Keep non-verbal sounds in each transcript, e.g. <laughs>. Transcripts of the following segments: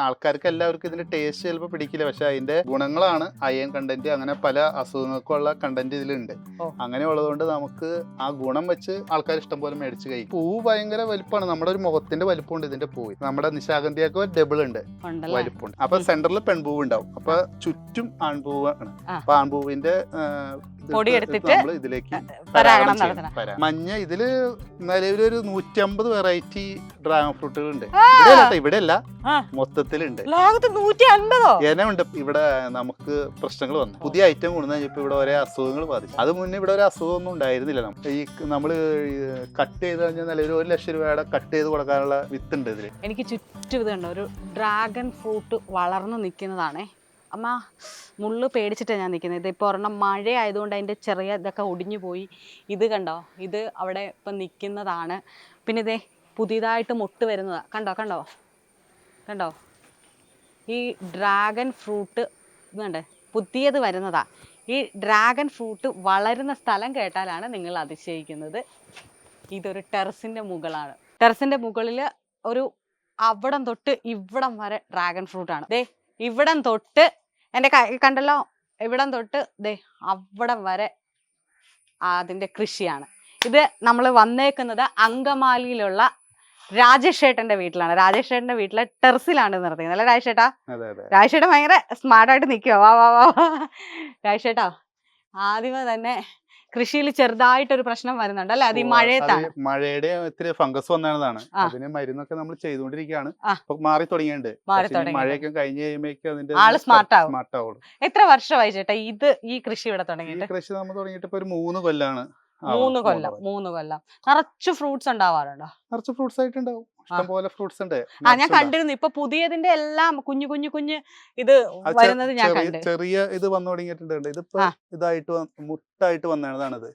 ആൾക്കാർക്ക് എല്ലാവർക്കും ഇതിന്റെ ടേസ്റ്റ് ചിലപ്പോൾ പിടിക്കില്ല. പക്ഷെ അതിന്റെ ഗുണങ്ങളാണ്. അയൺ കണ്ടന്റ് അങ്ങനെ പല അസുഖങ്ങൾക്കുള്ള കണ്ടന്റ് ഇതിലുണ്ട്. അങ്ങനെ ഉള്ളതുകൊണ്ട് നമുക്ക് ആ ഗുണം വെച്ച് ആൾക്കാർ ഇഷ്ടം പോലെ മേടിച്ച് കഴിക്കും. പൂ ഭയങ്കര വലിപ്പമാണ് നമ്മുടെ ഒരു മുഖത്തിന്റെ വലിപ്പമുണ്ട് ഇതിന്റെ പൂവ് നമ്മുടെ നിശാഗന്ധിയൊക്കെ ഡബിൾ ഉണ്ട്. വലുപ്പമുണ്ട് അപ്പൊ സെന്ററിൽ പെൺപൂവ് ഉണ്ടാവും അപ്പൊ ചുറ്റും ആൺപൂവാണ്. അപ്പൊ ആൺപൂവിന്റെ ആ, പൊടി എടുത്തിട്ട് നമ്മൾ ഇതിലേക്ക് പരാഗണം പരാഗണം നടത്തണം. മഞ്ഞ ഇതിൽ നിലവിലൊരു നൂറ്റമ്പത് വെറൈറ്റി ഡ്രാഗൺ ഫ്രൂട്ടുകൾ ഉണ്ട് ഇവിടെ അല്ല മൊത്തത്തിലുണ്ട്. ഇനമുണ്ട് ഇവിടെ നമുക്ക് പ്രശ്നങ്ങൾ വന്നു. പുതിയ ഐറ്റം കൊണ്ടു കഴിഞ്ഞപ്പോ ഇവിടെ ഒരേ അസുഖങ്ങൾ ബാധിച്ചു. അത് മുന്നേ ഇവിടെ ഒരു അസുഖമൊന്നും ഉണ്ടായിരുന്നില്ല. ഈ നമ്മൾ കട്ട് ചെയ്ത് കഴിഞ്ഞാൽ നിലവിൽ ഒരു ലക്ഷം രൂപയുടെ കട്ട് ചെയ്ത് കൊടുക്കാനുള്ള വിത്ത് ഉണ്ട് ഇതിൽ. എനിക്ക് ചുറ്റും ഒരു ഡ്രാഗൺ ഫ്രൂട്ട് വളർന്നു നിൽക്കുന്നതാണേ. അമ്മ മുള്ള് പേടിച്ചിട്ടാണ് ഞാൻ നിൽക്കുന്നത് ഇതിപ്പോൾ ഒരെണ്ണം മഴ ആയതുകൊണ്ട് അതിന്റെ ചെറിയ ഇതൊക്കെ ഒടിഞ്ഞു പോയി. ഇത് കണ്ടോ? ഇത് അവിടെ ഇപ്പം നിൽക്കുന്നതാണ് പിന്നെ ഇതേ പുതിയതായിട്ട് മുട്ട് വരുന്നതാണ് കണ്ടോ? കണ്ടോ? കണ്ടോ? ഈ ഡ്രാഗൺ ഫ്രൂട്ട് ഇതുണ്ട് പുതിയത് വരുന്നതാ. ഈ ഡ്രാഗൺ ഫ്രൂട്ട് വളരുന്ന സ്ഥലം കേട്ടാലാണ് നിങ്ങൾ അതിശയിക്കുന്നത്. ഇതൊരു ടെറസിന്റെ മുകളാണ്. ടെറസിന്റെ മുകളിൽ ഒരു അവിടം തൊട്ട് ഇവിടം വരെ ഡ്രാഗൺ ഫ്രൂട്ടാണ്. ദേ ഇവിടം തൊട്ട് എന്റെ കൈ കണ്ടല്ലോ? ഇവിടം തൊട്ട് ദേ അവിടെ വരെ അതിന്റെ കൃഷിയാണ്. ഇത് നമ്മൾ വന്നേക്കുന്നത് അങ്കമാലിയിലുള്ള രാജേഷ് ഏട്ടന്റെ വീട്ടിലാണ്. രാജേഷ് വീട്ടിലെ ടെറസിലാണ് നിർത്തിയത് അല്ലെ രാജേഷേട്ടാ? ഏട്ടൻ ഭയങ്കര സ്മാർട്ടായിട്ട് നിൽക്കുക വാ വാ വാ. രാജേഷേട്ടാ ആദ്യമേ തന്നെ കൃഷിയിൽ ചെറുതായിട്ടൊരു പ്രശ്നം വരുന്നുണ്ട് അല്ലെ? അത് ഈ മഴയത്താണ്. മഴയുടെ ഇത്തിരി ഫംഗസ് വന്നതാണ്. അതിന് മരുന്നൊക്കെ നമ്മൾ ചെയ്തുകൊണ്ടിരിക്കുകയാണ്. മാറി തുടങ്ങിയിട്ടുണ്ട്. മഴയൊക്കെ കഴിഞ്ഞ് കഴിയുമ്പോഴേക്കും അതിന്റെ ആൾ smart ആവും. സ്മാർട്ട് ആവുള്ളൂ എത്ര വർഷമായി ചേട്ടാ ഇത് ഈ കൃഷി ഇവിടെ തുടങ്ങിയിട്ട്? കൃഷി നമ്മൾ തുടങ്ങിയിട്ട് ഇപ്പൊ ഒരു മൂന്ന് കൊല്ലാണ്. മൂന്ന് കൊല്ലം മൂന്ന് കൊല്ലം. നിറച്ച് ഫ്രൂട്ട്സ് ഉണ്ടാവാറുണ്ടോ? നിറച്ച് ഫ്രൂട്ട്സ് ആയിട്ടുണ്ടാവും. ഇഷ്ടംപോലെ ഫ്രൂട്ട്സ് ഉണ്ട്. ആ ഞാൻ കണ്ടിരുന്നു. ഇപ്പൊ പുതിയതിന്റെ എല്ലാം കുഞ്ഞു കുഞ്ഞു കുഞ്ഞു ഇത് വരുന്നത് ഞാൻ ചെറിയ- ചെറിയ ഇത് വന്നു തുടങ്ങിയിട്ടുണ്ട്. ഇതിപ്പോ. ഇതായിട്ട് മുട്ടായിട്ട് വന്നതാണിത്.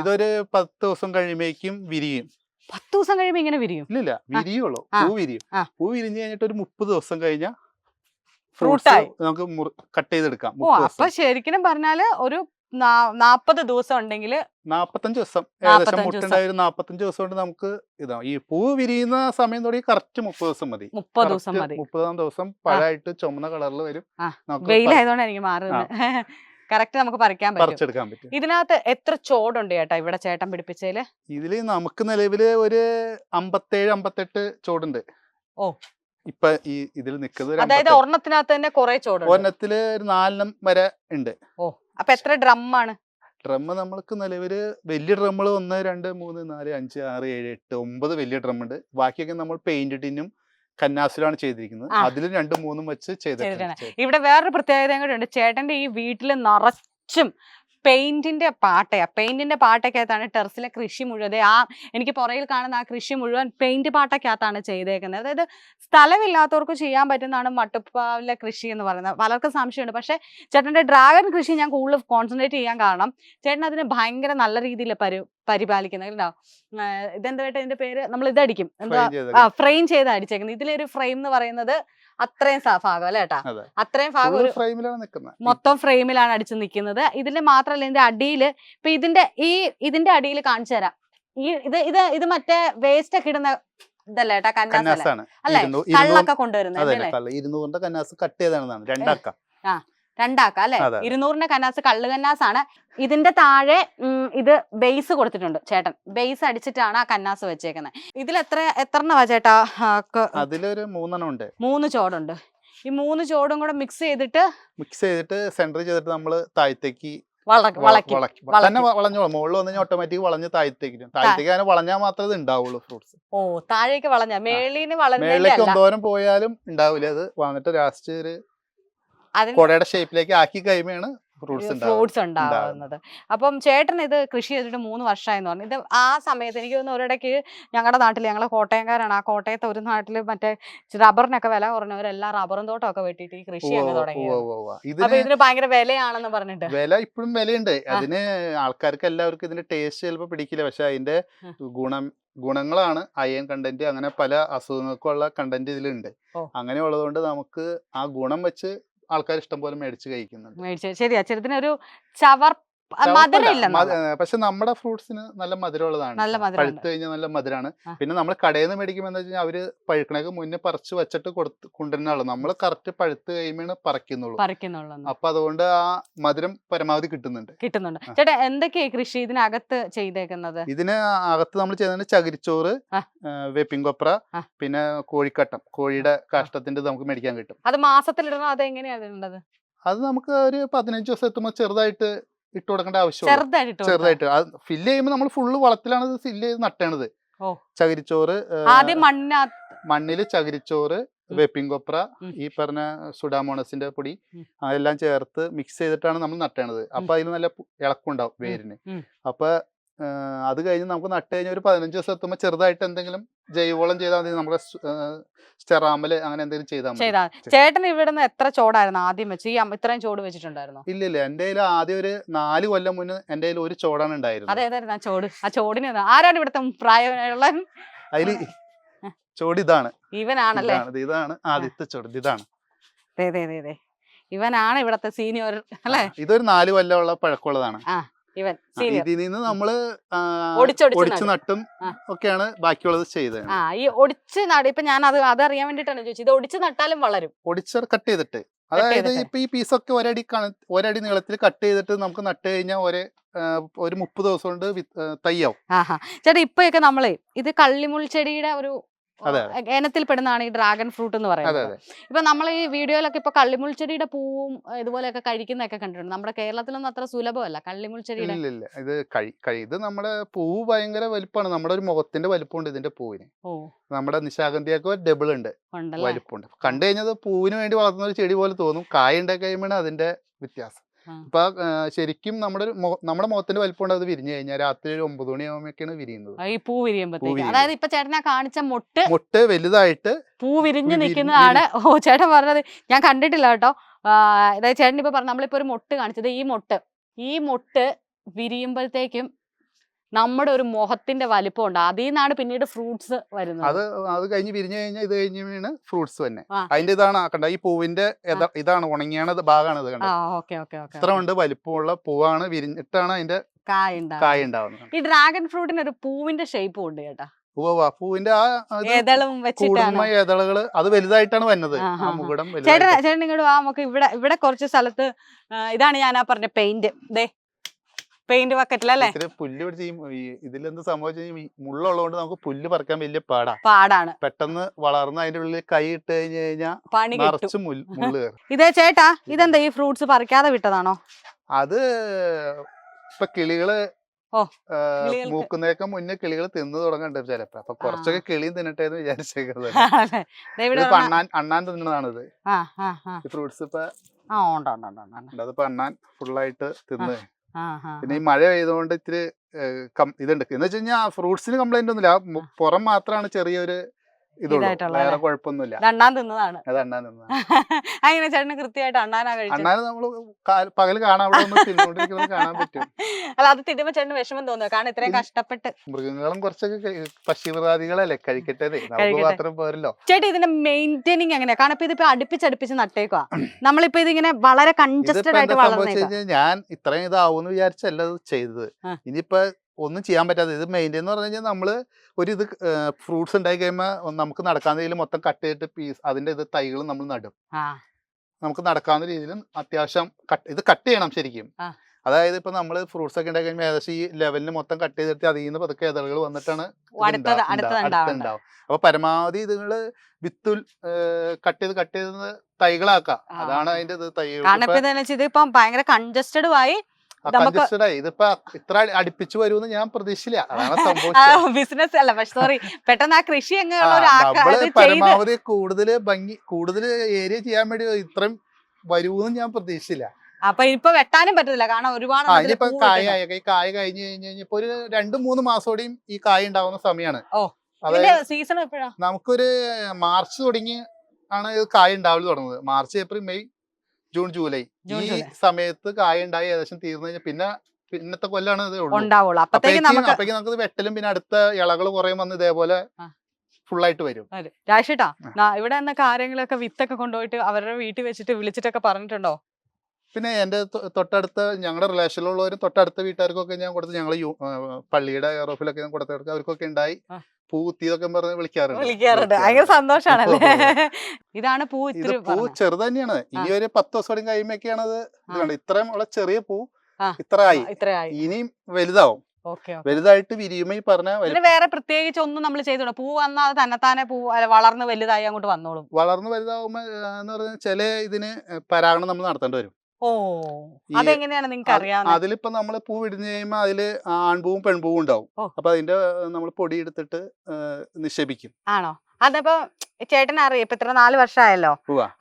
ഇതൊരു പത്ത് ദിവസം കഴിയുമ്പോഴേക്കും വിരിയും. പത്ത് ദിവസം കഴിയുമ്പോ ഇങ്ങനെ വിരിയും? ഇല്ല വിരിയുള്ളൂ. പൂ വിരിയും. പൂ വിരിഞ്ഞ് കഴിഞ്ഞിട്ട് ഒരു മുപ്പത് ദിവസം കഴിഞ്ഞാൽ ഫ്രൂട്ട് ഫ്രൂട്ട്സ് ആയി. നമുക്ക് കട്ട് ചെയ്തെടുക്കാം. അപ്പൊ ശരിക്കും പറഞ്ഞാൽ ഒരു നാപ്പത് ദിവസം ഉണ്ടെങ്കിൽ നാപ്പത്തഞ്ച് ദിവസം. ഏകദേശം മുട്ടുണ്ടായൊരു നാപ്പത്തഞ്ച് ദിവസം കൊണ്ട് നമുക്ക് ഇതാ ഈ പൂ വിരിയുന്ന സമയം തുടങ്ങി കറക്റ്റ് മുപ്പത് ദിവസം മതി. മുപ്പത് ദിവസം മതി. മുപ്പതാം ദിവസം പഴമായിട്ട് ചുമന്ന കളറിൽ വരും. വെയിലായതുകൊണ്ട് എനിക്ക് മാറുന്നത് കറക്റ്റ് <laughs> നമുക്ക് പറിക്കാൻ പറ്റും. പറിച്ചെടുക്കാൻ പറ്റും. ഇതിനകത്ത് എത്ര ചോടുണ്ട് ചേട്ടാ ഇവിടെ ചേട്ടൻ പിടിപ്പിച്ചതിൽ ഇതിൽ നമുക്ക് നിലവിൽ ഒരു അമ്പത്തേഴ് അമ്പത്തെട്ട് ചോടുണ്ട്. ഓ. ഇപ്പൊ ഈ ഇതിൽ നിൽക്കുന്നത് അതായത്. ഒരെണ്ണത്തിനകത്ത് തന്നെ കുറെ ചോടുണ്ട്. ഒരെണ്ണത്തിൽ ഒരു നാലെണ്ണം വരെ ഉണ്ട്. അപ്പൊ എത്ര ഡ്രം ആണ് ഡ്രം നമ്മൾക്ക് നിലവിൽ വലിയ ഡ്രമ്മുകൾ ഒന്ന് രണ്ട് മൂന്ന് നാല് അഞ്ച് ആറ് ഏഴ് എട്ട് ഒമ്പത് വലിയ ഡ്രം ഉണ്ട് ബാക്കിയൊക്കെ നമ്മൾ പെയിന്റ് ടിന്നും കന്നാസിലാണ് ചെയ്തിരിക്കുന്നത്. അതിലും അതിൽ രണ്ടും മൂന്നും വെച്ച് ചെയ്തിട്ടുണ്ട് ഇവിടെ വേറൊരു പ്രത്യേകത കൂടെ ഉണ്ട്. ചേട്ടന്റെ ഈ വീട്ടിൽ നിറച്ചും പെയിന്റിന്റെ പാട്ടയാ പെയിന്റിന്റെ പാട്ടയ്ക്കകത്താണ് ടെറസിലെ കൃഷി മുഴുവൻ ആ എനിക്ക് പുറയിൽ കാണുന്ന ആ കൃഷി മുഴുവൻ പെയിന്റ് പാട്ടയ്ക്കകത്താണ് ചെയ്തേക്കുന്നത്. അതായത് സ്ഥലമില്ലാത്തവർക്ക് ചെയ്യാൻ പറ്റുന്നതാണ് മട്ടുപ്പാവിലെ കൃഷി എന്ന് പറയുന്നത്. പലർക്കും സംശയമുണ്ട്. പക്ഷേ ചേട്ടന്റെ ഡ്രാഗൺ കൃഷി ഞാൻ കൂടുതൽ കോൺസെൻട്രേറ്റ് ചെയ്യാൻ കാരണം ചേട്ടൻ അതിന് ഭയങ്കര നല്ല രീതിയിൽ പരി പരിപാലിക്കുന്നത് ഇതെന്താ വേണ്ട ഇതിന്റെ പേര്? നമ്മൾ ഇതടിക്കും എന്താ? ഫ്രെയിം ചെയ്ത് അടിച്ചേക്കുന്നത്. ഇതിലൊരു ഫ്രെയിം എന്ന് പറയുന്നത് അത്രയും ഭാഗം അല്ലേ കേട്ടാ അത്രയും ഭാഗം ഫ്രെയിമിലാണ് നിൽക്കുന്നത് മൊത്തം ഫ്രെയിമിലാണ് അടിച്ച് നിൽക്കുന്നത് ഇതിന്റെ മാത്രമല്ല ഇതിന്റെ അടിയിൽ ഇപ്പൊ ഇതിന്റെ ഈ ഇതിന്റെ അടിയിൽ കാണിച്ചു തരാം. ഈ ഇത് ഇത് ഇത് മറ്റേ വേസ്റ്റ് ഒക്കെ ഇടുന്ന ഇതല്ലേ ഏട്ടാ അല്ലേ? കന്നാസാണ്. അല്ലേ? കള്ളൊക്കെ കൊണ്ടുവരുന്നത് ഇരുന്നൂറിന്റെ കന്നാസ് കട്ട് ചെയ്തതാണ് രണ്ടാക്കാം രണ്ടാക്ക അല്ലെ. ഇരുന്നൂറിന്റെ കന്നാസ് കള്ള് കന്നാസ് ആണ് ഇതിന്റെ താഴെ ഇത് ബേസ് കൊടുത്തിട്ടുണ്ട് ചേട്ടൻ. ബേസ് അടിച്ചിട്ടാണ് ആ കന്നാസ് വെച്ചേക്കുന്നത് ഇതിൽ എത്ര എത്ര ചേട്ടാ? ആ, ക- അതിലൊരു മൂന്നെണ്ണം ഉണ്ട് മൂന്ന് ചോടുണ്ട്. ഈ മൂന്ന് ചോടും കൂടെ മിക്സ് ചെയ്തിട്ട് മിക്സ് ചെയ്തിട്ട് സെന്റർ ചെയ്തിട്ട് നമ്മൾ താഴത്തേക്ക്. തന്നെ വ- വളഞ്ഞോളും. മുകളിൽ വന്നു ഓട്ടോമാറ്റിക് വളഞ്ഞ് താഴത്തേക്ക് ഇടും. താഴത്തേക്ക് അങ്ങനെ വളഞ്ഞാൽ മാത്രമേ ഉണ്ടാവുള്ളൂ ഫ്രൂട്ട്സ് ഓ താഴേക്ക് വളഞ്ഞ. മേളീന് മേളിലേക്ക് എന്തോരം പോയാലും ഉണ്ടാവില്ല അത് വന്നിട്ട് ലാസ്റ്റ് ഒരു കുടയുടെ ഷേപ്പിലേക്ക് ആക്കി കഴിയുമ്പോഴാണ് ഫ്രൂട്ട്സ് ഉണ്ടാവുന്നത്. അപ്പം ചേട്ടൻ ഇത് കൃഷി ചെയ്തിട്ട് മൂന്ന് വർഷമായെന്ന് പറഞ്ഞു. ഇത് ആ സമയത്ത് എനിക്ക് തോന്നുന്നു ഒരിടയ്ക്ക് ഞങ്ങളുടെ നാട്ടിൽ ഞങ്ങൾ കോട്ടയംകാരാണ്. ആ കോട്ടയത്തെ ഒരു നാട്ടിൽ മറ്റേ റബ്ബറിനൊക്കെ വില കുറഞ്ഞവരെല്ലാം റബ്ബറും തോട്ടമൊക്കെ വെട്ടിയിട്ട് ഈ കൃഷി അങ്ങ് അപ്പൊ ഇതിന് ഭയങ്കര വിലയാണെന്ന് പറഞ്ഞിട്ട്. വില ഇപ്പോഴും വിലയുണ്ട്. അതിന് ആൾക്കാർക്ക് എല്ലാവർക്കും ഇതിന്റെ ടേസ്റ്റ് ചിലപ്പോൾ പിടിക്കില്ല. പക്ഷെ അതിന്റെ. ഗുണം ഗുണങ്ങളാണ്. അയൺ കണ്ടന്റ് അങ്ങനെ പല അസുഖങ്ങൾക്കുള്ള കണ്ടന്റ് ഇതിലുണ്ട്. ഓ. അങ്ങനെ ഉള്ളതുകൊണ്ട് നമുക്ക് ആ ഗുണം വെച്ച് ആൾക്കാർ ഇഷ്ടം പോലെ മേടിച്ച് കഴിക്കുന്നുണ്ട് ശരി ശരിയാ. ഒരു ചവർ പക്ഷെ നമ്മുടെ ഫ്രൂട്ട്സിന് നല്ല മധുരമുള്ളതാണ്. പഴുത്ത് കഴിഞ്ഞാൽ നല്ല മധുരമാണ് പിന്നെ നമ്മൾ കടയിൽ നിന്ന് മേടിക്കുമ്പോൾ എന്താ വെച്ചാൽ അവർ പഴുക്കണേക്ക് മുന്നേ പറിച്ച് വെച്ചിട്ട് കൊടുത്ത് കൊണ്ടുവരുന്നുള്ളൂ നമ്മൾ കറക്റ്റ് പഴുത്ത് കഴിയുമ്പോൾ പറിക്കുന്നുള്ളൂ. അപ്പൊ അതുകൊണ്ട് ആ മധുരം പരമാവധി കിട്ടുന്നുണ്ട്. കിട്ടുന്നുണ്ട്. ചേട്ടാ എന്തൊക്കെയാ കൃഷി ഇതിനകത്ത് ചെയ്തേക്കുന്നത്? ഇതിന് അകത്ത് നമ്മൾ ചെയ്യുന്നത് ചകിരിച്ചോറ് വേപ്പിംഗ് കൊപ്ര പിന്നെ കോഴിക്കട്ടം. കോഴിയുടെ കാഷ്ടത്തിന്റെ നമുക്ക് മേടിക്കാൻ കിട്ടും. അത് മാസത്തിലിടണോ? അത് എങ്ങനെയാ ഇടേണ്ടത്? അത് നമുക്ക് ഒരു പതിനഞ്ച് ദിവസം എത്തുമ്പോൾ ചെറുതായിട്ട് ഇട്ട് കൊടുക്കേണ്ട ആവശ്യമുള്ളൂ ചെറുതായിട്ട് ഫില്ല് ചെയ്യുമ്പോൾ നമ്മൾ ഫുള്ള് വളത്തിലാണ് ഇത് ഫില്ല് ചെയ്ത് നട്ടേണത്. ചകിരിച്ചോറ് മണ്ണിൽ ചകിരിച്ചോറ് വെപ്പിംഗ് ഉം. ഈ പറഞ്ഞ സുഡാമോണസിന്റെ പൊടി അതെല്ലാം ചേർത്ത് മിക്സ് ചെയ്തിട്ടാണ് നമ്മൾ നട്ടേണത്. അപ്പൊ അതിന് നല്ല ഇളക്കുണ്ടാവും വേരിന്. അപ്പൊ അത് കഴിഞ്ഞ് നമുക്ക് നട്ട് കഴിഞ്ഞ ഒരു പതിനഞ്ച് ദിവസം എത്തുമ്പോൾ ചെറുതായിട്ട് എന്തെങ്കിലും ജൈവവളം ചെയ്താൽ മതി. നമ്മുടെ സ്റ്റെറാമൽ അങ്ങനെ എന്തെങ്കിലും ചെയ്താൽ മതി. ചേട്ടൻ ഇവിടുന്ന് എത്ര ചോടായിരുന്നു ആദ്യം വെച്ച്? ഈ ഇത്രയും ചോട് വെച്ചിട്ടുണ്ടായിരുന്നു? ഇല്ല ഇല്ല. എന്റെ കയ്യിൽ ആദ്യം ഒരു നാല് കൊല്ലം മുന്നേ എന്റെ കയ്യിൽ ഒരു ചോടാണ് ഉണ്ടായിരുന്നത്. അതേതായിരുന്നു ആ ചോട് ആ ചോടിന് ആരാണ് ഇവിടുത്തെ പ്രായമുള്ള അതിൽ ചോട് ഇതാണ്. ഇവനാണല്ലേ? ഇതാണ് ഇത് ഇതാണ്. ആദ്യത്തെ ചോട് ഇതാണ്. ഇവനാണ് ഇവിടത്തെ സീനിയർ അല്ലേ? ഇതൊരു നാല് കൊല്ലമുള്ള പഴക്കമുള്ളതാണ്. ഇവൻ ഇതിൽ നിന്ന് നമ്മൾ ഒടിച്ച് നടും. നട്ടും. ഒക്കെയാണ് ബാക്കിയുള്ളത് ചെയ്തത്. ആ ഈ ഒടിച്ച് നടി ഇപ്പൊ ഞാൻ അത് അതറിയാൻ വേണ്ടിട്ടാണ് ചോദിച്ചത്. ഇത് ഒടിച്ച് നട്ടാലും വളരും. ഒടിച്ച് കട്ട് ചെയ്തിട്ട്. അതായത്. ഇപ്പൊ ഈ പീസൊക്കെ ഒരടി ഒരടി നീളത്തിൽ കട്ട് ചെയ്തിട്ട് നമുക്ക് നട്ട് കഴിഞ്ഞാൽ ഒരേ ഒരു മുപ്പത് ദിവസം കൊണ്ട് തയ്യാവും ചേട്ടാ ഇപ്പൊക്കെ നമ്മൾ ഇത് കള്ളിമുൾ ചെടിയുടെ ഒരു അതെ, ഇനത്തിൽ പെടുന്നതാണ് ഈ ഡ്രാഗൺ ഫ്രൂട്ട് എന്ന് പറയുന്നത്. അതെ ഇപ്പൊ നമ്മൾ ഈ വീഡിയോയിലൊക്കെ ഇപ്പൊ കള്ളിമുൾച്ചെടിയുടെ പൂവും ഇതുപോലെയൊക്കെ കഴിക്കുന്നതൊക്കെ കണ്ടിട്ടുണ്ട്. നമ്മുടെ കേരളത്തിലൊന്നും അത്ര സുലഭമല്ല കള്ളിമുൾച്ചെടിയുടെ. ഇത് ഇത് നമ്മുടെ പൂവ് ഭയങ്കര വലിപ്പമാണ് നമ്മുടെ ഒരു മുഖത്തിന്റെ വലിപ്പമുണ്ട് ഇതിന്റെ പൂവിന്. നമ്മുടെ നിശാഗന്ധിയൊക്കെ ഡബിൾ ഉണ്ട്. വലുപ്പമുണ്ട് വലിപ്പമുണ്ട് കണ്ടു കഴിഞ്ഞത് പൂവിന് വേണ്ടി വളർത്തുന്ന ഒരു ചെടി പോലെ തോന്നും. കായ ഉണ്ടാക്കി കഴിയുമ്പോഴാണ് അതിന്റെ വ്യത്യാസം. ഇപ്പൊ ശരിക്കും നമ്മുടെ നമ്മുടെ മുഖത്തിന്റെ വലിപ്പം അത് വിരിഞ്ഞു കഴിഞ്ഞാൽ രാത്രി ഒരു ഒമ്പത് മണിയാകുമ്പോഴൊക്കെയാണ് വിരിയുന്നത്. ഈ പൂ വിരിയുമ്പോഴത്തേക്ക്. അതായത് ഇപ്പൊ ചേട്ടനെ കാണിച്ച മുട്ട് മുട്ട് വലുതായിട്ട് പൂ വിരിഞ്ഞു വിരി- നിൽക്കുന്നതാണ്. ഓ ചേട്ടൻ പറഞ്ഞത് ഞാൻ കണ്ടിട്ടില്ല കേട്ടോ. അതായത് ചേട്ടൻ ഇപ്പൊ പറഞ്ഞു നമ്മളിപ്പോ ഒരു മുട്ട് കാണിച്ചത് ഈ മുട്ട് ഈ മുട്ട് വിരിയുമ്പോഴത്തേക്കും നമ്മുടെ ഒരു മുഖത്തിന്റെ വലിപ്പം ഉണ്ട് അതിൽ നിന്നാണ് പിന്നീട് ഫ്രൂട്ട്സ് വരുന്നത്. അത് അത് കഴിഞ്ഞ് വിരിഞ്ഞു കഴിഞ്ഞാൽ ഇത് കഴിഞ്ഞ് വീണ് ഫ്രൂട്ട്സ് തന്നെ. അതിന്റെ ഇതാണ് കണ്ട? ഈ പൂവിന്റെ ഇതാണ് ഉണങ്ങിയാണ് ഭാഗമാണ് ഇത് ആ കണ്ടത് ഇത്ര ഉണ്ട് വലിപ്പമുള്ള പൂവാണ് വിരിഞ്ഞിട്ടാണ് അതിന്റെ കായ ഉണ്ടാവും കായ ഉണ്ടാവുന്നത്. ഈ ഡ്രാഗൺ ഫ്രൂട്ടിന് ഒരു പൂവിന്റെ ഷേപ്പും ഉണ്ട് ചേട്ടാ. ഉവ്വ പൂവിന്റെ ആ അത് വലുതായിട്ടാണ് വന്നത്. ആ, ആ ആ, ആ. മുകുടം ചേട്ടൻ ചേട്ടൻ ഇങ്ങോട്ട് വാ നമുക്ക് ഇവിടെ ഇവിടെ കുറച്ച് സ്ഥലത്ത് ആ, ഇതാണ് ഞാൻ ആ പറഞ്ഞ പെയിന്റ്. ദേ പെയിന്റ് ബക്കറ്റിലല്ലേ? പുല്ല് ഇതിലെന്ത് സംഭവിച്ചു മുള്ളുള്ളതുകൊണ്ട് നമുക്ക് പുല്ല് പറിക്കാൻ വലിയ പാടാ. പാടാണ്. പെട്ടെന്ന് വളർന്ന് അതിന്റെ ഉള്ളിൽ കൈ ഇട്ട് കഴിഞ്ഞു കഴിഞ്ഞാൽ പണി നിറച്ച് മുള്ളു <laughs> ഇതേ ചേട്ടാ ഇതെന്താ ഈ ഫ്രൂട്ട്സ് പറിക്കാതെ വിട്ടതാണോ? അത് ഇപ്പൊ കിളികൾ. മൂക്കുന്നേക്ക് മുന്നേ കിളികൾ തിന്നു തുടങ്ങണ്ട ചിലപ്പോ. അപ്പൊ കുറച്ചൊക്കെ കിളിയും തിന്നട്ടെ എന്ന് വിചാരിച്ചേക്കുന്നത് <laughs> അണ്ണാൻ അണ്ണാൻ തിന്നണതാണിത്. ഫ്രൂട്ട്സ് ഇപ്പൊ അതിപ്പോ അണ്ണാൻ ഫുള്ളായിട്ട് തിന്നേ. പിന്നെ ഈ മഴ പെയ്തുകൊണ്ട് ഇത്തിരി ഇതുണ്ട്. എന്ന് വെച്ച് കഴിഞ്ഞാൽ ഫ്രൂട്ട്സിന് കംപ്ലൈന്റ് ഒന്നുമില്ല. പുറം മാത്രമാണ് ചെറിയൊരു വേറെ അല്ലേ? കുഴപ്പമൊന്നുമില്ല. ഇത് അണ്ണാൻ തിന്നതാണ്. അത് അണ്ണാൻ തിന്ന <laughs> അങ്ങനെ ചേട്ടന് കൃത്യമായിട്ട് അണ്ണാനാ കഴിച്ചത്. നമ്മൾ പകൽ കാണാൻ അവിടെ ഒന്ന് തിന്നുകൊണ്ടിരിക്കുന്നത് കാണാൻ പറ്റും. <laughs> അല്ല അത് തിന്നുമ്പോ ചേട്ടന് വിഷമം തോന്നുക കാരണം ഇത്രയും. കഷ്ടപ്പെട്ട്. മൃഗങ്ങളും കുറച്ചൊക്കെ കഴി- പക്ഷിമൃഗാദികളല്ലേ കഴിക്കട്ടെ നമുക്ക് കഴിക്കട്ടെ. മാത്രം പോരല്ലോ. ചേട്ടാ ഇതിന്റെ മെയിന്റെയിനിങ് എങ്ങനെയാ? കാരണം ഇപ്പൊ ഇതിപ്പോ അടുപ്പിച്ചടുപ്പിച്ച് നട്ടേക്കുവാ. നമ്മളിപ്പോ ഇതിങ്ങനെ വളരെ ഇതിപ്പോ കൺജസ്റ്റഡ് ആയിട്ട് എന്താ സംഭവിച്ചു വളർന്നേക്കാം കഴിഞ്ഞാൽ ഞാൻ ഇത്രയും ഇതാവും വിചാരിച്ചല്ല ഇത് ചെയ്തത്. ആ. ഇനിയിപ്പോ ഒന്നും ചെയ്യാൻ പറ്റാതെ ഇത് മെയിന്റെയിൻ എന്ന് പറഞ്ഞു കഴിഞ്ഞാൽ നമ്മൾ ഒരു ഇത് ഫ്രൂട്ട്സ് ഉണ്ടായി കഴിയുമ്പോൾ നമുക്ക് നടക്കാവുന്ന രീതിയിൽ മൊത്തം കട്ട് ചെയ്തിട്ട് പീസ് അതിന്റെ ഇത് തൈകൾ നമ്മൾ നടും. നമുക്ക് നടക്കാവുന്ന രീതിയിൽ അത്യാവശ്യം കട്ട് ഇത് കട്ട് ചെയ്യണം ശരിക്കും. അതായത് ഇപ്പൊ നമ്മൾ ഫ്രൂട്ട്സ് ഒക്കെ ഉണ്ടാക്കി കഴിയുമ്പോൾ ഏകദേശം ഈ ലെവലിന് മൊത്തം കട്ട് ചെയ്തിട്ട് അതിൽ നിന്ന് പതുക്കെ ഇതളുകൾ വന്നിട്ടാണ് ഉണ്ടാവും. അപ്പൊ പരമാവധി ഇതുങ്ങൾ വിത്തുൽ കട്ട് ചെയ്ത് കട്ട് ചെയ്ത് തൈകളാക്കാം. അതാണ് അതിന്റെ ഇത് തൈകൾ. ഇതിപ്പം ഭയങ്കര കൺജസ്റ്റഡ് ആയി. ഇതിപ്പോ ഇത്ര അടുപ്പിച്ചു വരുമെന്ന് ഞാൻ പ്രതീക്ഷിച്ചില്ല. ബിസിനസ് <laughs> അല്ല പക്ഷെ സോറി പെട്ടെന്ന് ആ കൃഷി പരമാവധി കൂടുതൽ ഭംഗി കൂടുതൽ ഏരിയ ചെയ്യാൻ വേണ്ടി ഇത്രയും വരുമെന്ന് ഞാൻ പ്രതീക്ഷിച്ചില്ല. അപ്പൊ ഇപ്പൊ വെട്ടാനും പറ്റത്തില്ല കാരണം ഒരുപാട് ഇനിയിപ്പോ കായ കായ കഴിഞ്ഞു കഴിഞ്ഞ് കഴിഞ്ഞപ്പോ ഒരു രണ്ട് മൂന്ന് മാസോടെയും ഈ കായ ഉണ്ടാവുന്ന സമയമാണ് സീസൺ എപ്പോഴാ? നമുക്കൊരു മാർച്ച് തുടങ്ങി ആണ് കായ ഉണ്ടാവൽ തുടങ്ങുന്നത്. March April May June July. ഈ സമയത്ത് കായ ഉണ്ടായി ഏകദേശം തീർന്നു കഴിഞ്ഞാൽ പിന്നെ പിന്നത്തെ കൊല്ലാണ് ഇത് ഉണ്ടാവുള്ളൂ. അപ്പത്തേക്ക് അപ്പഴേക്കും നമുക്ക് വെട്ടലും പിന്നെ അടുത്ത ഇളകൾ കുറേ വന്ന് ഇതേപോലെ ആയിട്ട് വരും. നാ- ഇവിടെ എന്ന കാര്യങ്ങളൊക്കെ വിത്തൊക്കെ കൊണ്ടുപോയിട്ട് അവരുടെ വീട്ടിൽ വെച്ചിട്ട് വിളിച്ചിട്ടൊക്കെ പറഞ്ഞിട്ടുണ്ടോ? പിന്നെ എന്റെ തൊട്ടടുത്ത ഞങ്ങളുടെ റിലേഷനിലുള്ളവരും തൊട്ടടുത്ത വീട്ടുകാർക്കൊക്കെ ഞാൻ കൊടുത്ത് ഞങ്ങൾ പള്ളിയുടെ എയറോഫിലൊക്കെ ഞാൻ കൊടുത്തെടുക്കുക അവർക്കൊക്കെ ഉണ്ടായി. പൂ കുത്തിയതൊക്കെ പറഞ്ഞ് വിളിക്കാറുണ്ട്. വിളിക്കാറുണ്ട്. ഭയങ്കര സന്തോഷമാണല്ലേ ഇതാണ് പൂ പൂ ചെറുത് തന്നെയാണ്. ഇനി ഒരു പത്ത് ദിവസം കൂടി കഴിയുമ്പോഴൊക്കെയാണ് അത് ഇത് ആ. കണ്ടത് ഇത്രയും ഉള്ള ചെറിയ പൂ ഇത്ര ആയി ഇത്രയായി. ഇനിയും വലുതാവും. വലുതായിട്ട് വിരിയുമ്പോ ഈ പറഞ്ഞ വേറെ പ്രത്യേകിച്ച് ഒന്നും നമ്മൾ ചെയ്തോളൂ പൂ വന്നാൽ തന്നെത്താനെ പൂ വളർന്ന് വലുതായി അങ്ങോട്ട് വന്നോളും. വളർന്ന് വലുതാവുമ്പോ എന്ന് പറഞ്ഞാൽ ചില ഇതിന് പരാഗണം നമ്മൾ നടത്തേണ്ടി വരും. ഓ അതെങ്ങനെയാണ് നിങ്ങൾക്ക് അറിയാം അതിലിപ്പോ നമ്മൾ പൂ വിടിഞ്ഞു കഴിയുമ്പോൾ അതിൽ ആൺപൂവും പെൺപൂവും ഉണ്ടാവും. അപ്പൊ അതിന്റെ നമ്മൾ പൊടി എടുത്തിട്ട് നിക്ഷേപിക്കും. ആണോ? അതപ്പോ ചേട്ടൻ അറിയാം ഇപ്പൊ ഇത്ര നാല് വർഷമായല്ലോ.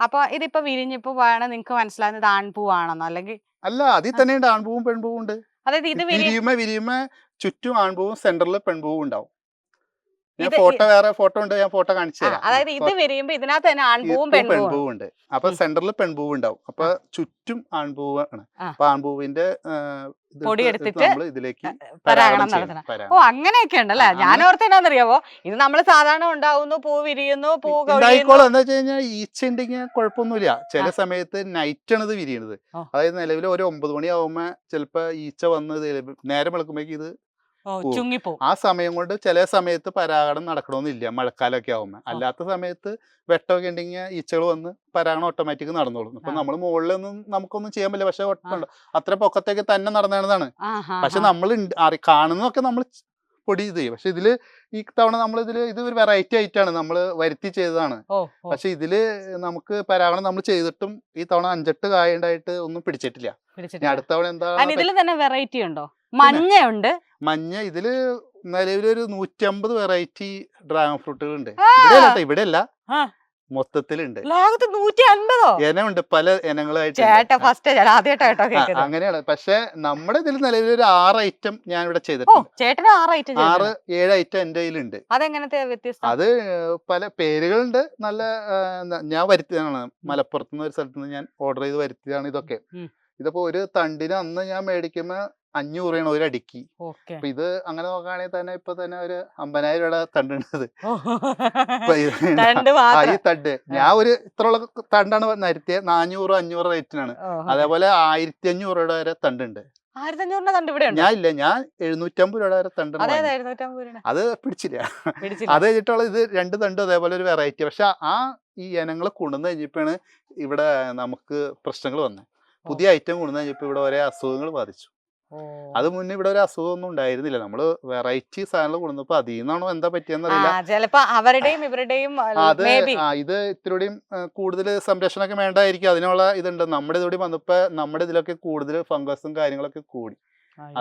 അപ്പൊ ഇതിപ്പോ വിരിഞ്ഞിപ്പോ പോയാണ് നിങ്ങക്ക് മനസ്സിലാകുന്നത് ആൺപൂവാണെന്നോ? അല്ലെങ്കിൽ അല്ല അതിൽ തന്നെ ഉണ്ട് ആൺപൂവും പെൺപൂവും ഉണ്ട്. അതായത് ഇത് വിരി വിരിയുമ്പോ വിരിയുമ്പോ ചുറ്റും ആൺപൂവും സെന്ററിൽ പെൺപൂവും ഉണ്ടാവും. ഞാൻ ഫോട്ടോ വേറെ ഫോട്ടോ ഉണ്ട് ഞാൻ ഫോട്ടോ കാണിച്ചു തരാം. അതായത് ഇത് വരുമ്പോ ഇതിനകത്ത് തന്നെ ആൺപൂവും പെൺപൂവും ഉണ്ട് അപ്പൊ. സെന്ററിൽ പെൺപൂവ് ഉണ്ടാവും. അപ്പൊ ചുറ്റും ആൺപൂവാണ്. അപ്പൊ ആൺപൂവിന്റെ ആ, പൊടി എടുത്തിട്ട് നമ്മൾ ഇതിലേക്ക് പരാഗണം നടത്തണം. ഓ അങ്ങനെയൊക്കെ ഉണ്ടല്ലേ? ഞാൻ ഓർത്ത് എന്നാന്നറിയാവോ? ഇത് നമ്മൾ സാധാരണ ഉണ്ടാവുന്നു പൂ വിരിയുന്നു പൂ എന്താ വെച്ച് കഴിഞ്ഞാൽ ഈച്ച ഉണ്ടെങ്കിൽ കുഴപ്പമൊന്നുമില്ല. ചില സമയത്ത് നൈറ്റ് ആണ് ഇത് വിരിയണത്. അതായത് നിലവിൽ ഒരു ഒമ്പത് മണി ആവുമ്പോ ചിലപ്പോ ഈച്ച വന്ന് നേരം വെളുക്കുമ്പോഴേക്ക് ഇത് ആ സമയം കൊണ്ട് ചില സമയത്ത് പരാഗണം നടക്കണമെന്നില്ല മഴക്കാലമൊക്കെ ആവുമ്പോൾ അല്ലാത്ത സമയത്ത് വെട്ടമൊക്കെ ഉണ്ടെങ്കിൽ ഈച്ചകൾ വന്ന് പരാഗണം ഓട്ടോമാറ്റിക് നടന്നോളും. അപ്പൊ. നമ്മൾ മുകളിലൊന്നും നമുക്കൊന്നും ചെയ്യാൻ പറ്റില്ല. പക്ഷെ ഒട്ടുണ്ടോ. അത്ര പൊക്കത്തേക്ക് തന്നെ നടന്നതാണ് പക്ഷെ. നമ്മൾ കാണുന്നതൊക്കെ നമ്മൾ പൊടി ഇത് ചെയ്യും. പക്ഷെ ഇതിൽ ഈ തവണ നമ്മൾ ഇതിൽ ഇത് ഒരു വെറൈറ്റി ആയിട്ടാണ് നമ്മൾ വരുത്തി ചെയ്തതാണ്. പക്ഷെ ഇതിൽ നമുക്ക് പരാഗണം നമ്മൾ ചെയ്തിട്ടും ഈ തവണ അഞ്ചെട്ട് കായ ഉണ്ടായിട്ട് ഒന്നും പിടിച്ചിട്ടില്ല. അടുത്ത തവണ എന്താ ഇതിൽ തന്നെ വെറൈറ്റി ഉണ്ടോ? മഞ്ഞയുണ്ട്. മഞ്ഞ ഇതിൽ നിലവിലൊരു നൂറ്റമ്പത് വെറൈറ്റി ഡ്രാഗൺ ഫ്രൂട്ടുകൾ ഉണ്ട്. ഇവിടെ അല്ല. മൊത്തത്തിലുണ്ട്. ലോകത്ത് നൂറ്റി അൻപതോ ഇനമുണ്ട് പല ഇനങ്ങളായിട്ട് ചേട്ടാ ഫസ്റ്റ് ആദ്യമായിട്ടോ കേട്ടോ കേൾക്കുന്നത്. അങ്ങനെയാണ്. പക്ഷെ നമ്മുടെ ഇതിൽ നിലവിലൊരു ആറ് ഐറ്റം ഞാൻ ഇവിടെ ചെയ്തിട്ടുണ്ട്. ആറ് ഐറ്റം ആറ് ഏഴ് ഐറ്റം എന്റെ കയ്യിലുണ്ട്. അതെങ്ങനത്തെ വ്യത്യസ്തം? അത് പല പേരുകളുണ്ട്. നല്ല ഞാൻ വരുത്തിയതാണ്. മലപ്പുറത്തുനിന്ന് ഒരു സ്ഥലത്ത് നിന്ന് ഞാൻ ഓർഡർ ചെയ്ത് വരുത്തിയതാണ് ഇതൊക്കെ. ഇതിപ്പോ ഒരു തണ്ടിന് അന്ന് ഞാൻ മേടിക്കുമ്പോ അഞ്ഞൂറ് രൂപയാണ് ഒരു അടിക്ക്. അപ്പൊ ഇത് അങ്ങനെ നോക്കുകയാണെങ്കിൽ തന്നെ ഇപ്പൊ തന്നെ ഒരു അമ്പതിനായിരം രൂപയുടെ തണ്ടുണ്ടത് ഈ തണ്ട്. ഞാൻ ഒരു ഇത്രയുള്ള തണ്ടാണ് നിരത്തിയത് നാനൂറ് അഞ്ഞൂറ് റേറ്റിനാണ്. അതേപോലെ ആയിരത്തി അഞ്ഞൂറ് രൂപയുടെ വരെ തണ്ടുണ്ട്. ഞാൻ ഇല്ല. ഞാൻ എഴുന്നൂറ്റമ്പത് രൂപ വരെ തണ്ട് അതെ പിടിച്ചില്ല. അത് കഴിഞ്ഞിട്ടുള്ള ഇത് രണ്ട് തണ്ട് അതേപോലെ ഒരു വെറൈറ്റി പക്ഷെ ആ ഈ ഇനങ്ങൾ കൊണ്ടുവന്ന് കഴിഞ്ഞപ്പോഴാണ് ഇവിടെ നമുക്ക് പ്രശ്നങ്ങൾ വന്നത് പുതിയ ഐറ്റം കൊണ്ടുവന്ന് കഴിഞ്ഞപ്പോൾ ഇവിടെ ഒരേ അസുഖങ്ങൾ ബാധിച്ചു. അത് മുന്നേ ഇവിടെ ഒരു അസുഖമൊന്നും ഉണ്ടായിരുന്നില്ല. നമ്മൾ വെറൈറ്റി സാധനങ്ങൾ കൊടുത്തപ്പോ അതിൽ നിന്നാണോ എന്താ പറ്റിയെന്നറിയില്ല. ചിലപ്പോ അവരുടെയും ഇവരുടെയും അത് ഇത് ഇത്തിരിയും കൂടുതൽ സംരക്ഷണമൊക്കെ വേണ്ടായിരിക്കും. അതിനുള്ള ഇതുണ്ട്. നമ്മുടെ ഇതോടെ വന്നപ്പോ നമ്മുടെ ഇതിലൊക്കെ കൂടുതൽ ഫംഗസും കാര്യങ്ങളൊക്കെ കൂടി.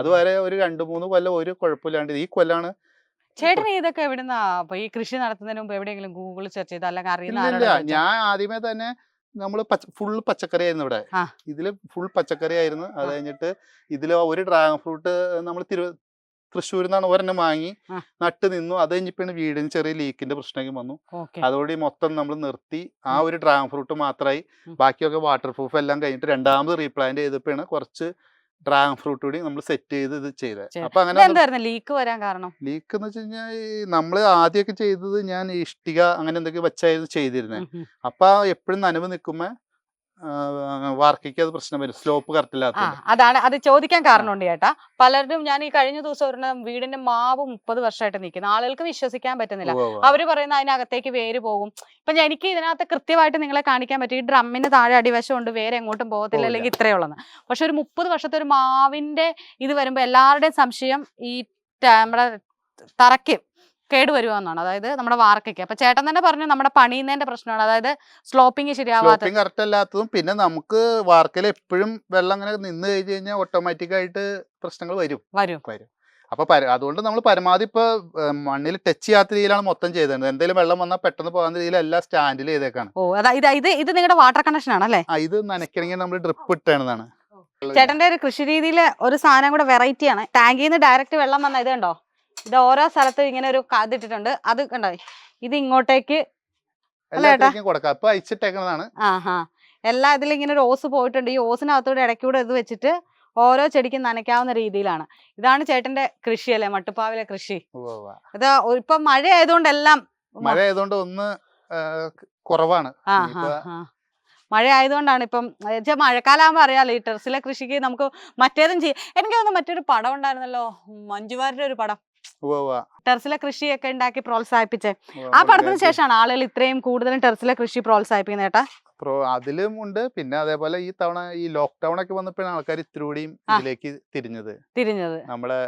അതുവരെ ഒരു രണ്ടു മൂന്ന് കൊല്ലം ഒരു കുഴപ്പമില്ലാണ്ട് ഈ കൊല്ലാണ്. ചേട്ടന് ഇതൊക്കെ എവിടുന്നാ? ഈ കൃഷി നടത്തുന്നതിന് മുമ്പ് എവിടെയെങ്കിലും ഗൂഗിൾ സെർച്ച് ചെയ്ത് അല്ലെങ്കിൽ അറിയുന്ന? ഞാൻ ആദ്യമേ തന്നെ നമ്മൾ ഫുൾ പച്ചക്കറി ആയിരുന്നു ഇവിടെ. ഇതിൽ ഫുൾ പച്ചക്കറി ആയിരുന്നു അത് കഴിഞ്ഞിട്ട് ഇതിൽ ഒരു ഡ്രാഗൺ ഫ്രൂട്ട് നമ്മൾ തിരു തൃശ്ശൂരിൽ നിന്നാണ് ഒരെണ്ണം വാങ്ങി. നട്ട് നിന്നു. അത് കഴിഞ്ഞിപ്പാണ് വീടിന് ചെറിയ ലീക്കിന്റെ പ്രശ്നമൊക്കെ വന്നു. അതോടെ മൊത്തം നമ്മൾ നിർത്തി ആ ഒരു ഡ്രാഗൺ ഫ്രൂട്ട് മാത്രമായി ബാക്കിയൊക്കെ വാട്ടർ പ്രൂഫ് എല്ലാം കഴിഞ്ഞിട്ട് രണ്ടാമത് റീപ്ലാന്റ് ചെയ്തപ്പോഴാണ് കുറച്ച് ഡ്രാഗൺ ഫ്രൂട്ട് കൂടി നമ്മൾ സെറ്റ് ചെയ്ത് ഇത് ചെയ്തത് ചെയ്തത്. അപ്പൊ അങ്ങനെ ലീക്ക് വരാൻ കാരണം ലീക്ക് എന്ന് വെച്ച് കഴിഞ്ഞാൽ നമ്മൾ ആദ്യമൊക്കെ ചെയ്തത് ഞാൻ ഇഷ്ടിക അങ്ങനെ എന്തൊക്കെ വെച്ചായിരുന്നു ചെയ്തിരുന്നത്. അപ്പൊ എപ്പോഴും നനവ് നിൽക്കുമ്പോ വാർക്കയ്ക്ക് അത് പ്രശ്നം വരും. സ്ലോപ്പ് കറക്റ്റ് ഇല്ലാത്ത അതാണ്. അത് ചോദിക്കാൻ കാരണമുണ്ട് ചേട്ടാ. പലരും ഞാൻ ഈ കഴിഞ്ഞ ദിവസം ഒരെണ്ണം വീടിന്റെ മാവ് മുപ്പത് വർഷമായിട്ട് നിൽക്കുന്നു. ആളുകൾക്ക് വിശ്വസിക്കാൻ പറ്റുന്നില്ല. അവർ പറയുന്ന അതിനകത്തേക്ക് വേര് പോകും. ഇപ്പൊ എനിക്ക് ഇതിനകത്ത് കൃത്യമായിട്ട് നിങ്ങളെ കാണിക്കാൻ പറ്റും. ഈ ഡ്രമ്മിന് താഴെ അടിവശം ഉണ്ട് വേര് എങ്ങോട്ടും പോകത്തില്ല അല്ലെങ്കിൽ ഇത്രയേ ഉള്ളെന്ന്. പക്ഷെ ഒരു മുപ്പത് വർഷത്തെ ഒരു മാവിന്റെ ഇത് വരുമ്പോ എല്ലാവരുടെയും സംശയം ഈ നമ്മുടെ തറയ്ക്ക് കേട് വരുമെന്നാണ് അതായത് നമ്മുടെ വാർക്കയ്ക്ക്. അപ്പൊ ചേട്ടൻ തന്നെ പറഞ്ഞു നമ്മുടെ പണിയുന്നതിന്റെ പ്രശ്നമാണ്. അതായത് സ്ലോപ്പിംഗ് ശരിയാവാത്ത കറക്റ്റ് അല്ലാത്തതും പിന്നെ നമുക്ക് വാർക്കയിൽ എപ്പോഴും വെള്ളം അങ്ങനെ നിന്ന് കഴിഞ്ഞു കഴിഞ്ഞാൽ ഓട്ടോമാറ്റിക് ആയിട്ട് പ്രശ്നങ്ങൾ വരും. വരും. വരും. അപ്പൊ അതുകൊണ്ട് നമ്മൾ പരമാവധി ഇപ്പൊ മണ്ണിൽ ടച്ച് ചെയ്യാത്ത രീതിയിലാണ് മൊത്തം ചെയ്തത്. എന്തെങ്കിലും വെള്ളം വന്നാൽ പെട്ടെന്ന് പോകാൻ രീതിയിൽ എല്ലാം സ്റ്റാൻഡിൽ ചെയ്തേക്കാണ്. ഓ അതായത് ഇത് ഇത് ഇത് നിങ്ങളുടെ വാട്ടർ കണക്ഷൻ ആണല്ലേ ഇത് നനയ്ക്കണമെങ്കിൽ നമ്മൾ ഡ്രിപ്പ് ഇട്ടേണ്ടതാണ്. ചേട്ടന്റെ ഒരു കൃഷി രീതിയിലെ ഒരു സാധനം കൂടെ വെറൈറ്റിയാണ് ടാങ്കിൽ നിന്ന് ഡയറക്റ്റ് വെള്ളം വന്ന ഇത് കണ്ടോ? ഇത് ഓരോ സ്ഥലത്തും ഇങ്ങനെ ഒരു കാതിട്ടിട്ടുണ്ട്. അത് കണ്ടോ? ഇത് ഇങ്ങോട്ടേക്ക് എല്ലാ ഇതിലും ഇങ്ങനെ ഒരു ഓസ് പോയിട്ടുണ്ട്. ഈ ഓസിനകത്തൂടെ ഇടയ്ക്കൂടെ ഇത് വെച്ചിട്ട് ഓരോ ചെടിക്കും നനയ്ക്കാവുന്ന രീതിയിലാണ്. ഇതാണ് ചേട്ടന്റെ കൃഷി അല്ലേ മട്ടുപ്പാവിലെ കൃഷി. ഇത് ഇപ്പൊ മഴ ആയതുകൊണ്ട് എല്ലാം മഴ ആയതുകൊണ്ട് ഒന്ന് കുറവാണ് മഴ ആയതുകൊണ്ടാണ് ഇപ്പം മഴക്കാലാകുമ്പോ അറിയാലോ ഈ ടെറസിലെ കൃഷിക്ക് നമുക്ക് മറ്റേതും ചെയ്യാം. എനിക്ക് തോന്നുന്നു മറ്റൊരു പടം ഉണ്ടായിരുന്നല്ലോ മഞ്ജുവാരുടെ ഒരു പടം. ടെറസിലെ കൃഷിയൊക്കെ ഉണ്ടാക്കി പ്രോത്സാഹിപ്പിച്ചേ. ആ പടത്തിന്. ശേഷമാണ് ആളുകൾ ഇത്രയും കൂടുതലും ടെറസിലെ കൃഷി പ്രോത്സാഹിപ്പിക്കുന്നത് കേട്ടാ. അതിലും ഉണ്ട്. പിന്നെ അതേപോലെ ഈ തവണ ഈ ലോക്ക്ഡൌൺ ഒക്കെ വന്നപ്പോഴാണ് ആൾക്കാർ ഇത്തിരി കൂടിയും ഇതിലേക്ക് തിരിഞ്ഞത്. തിരിഞ്ഞത്. നമ്മളെ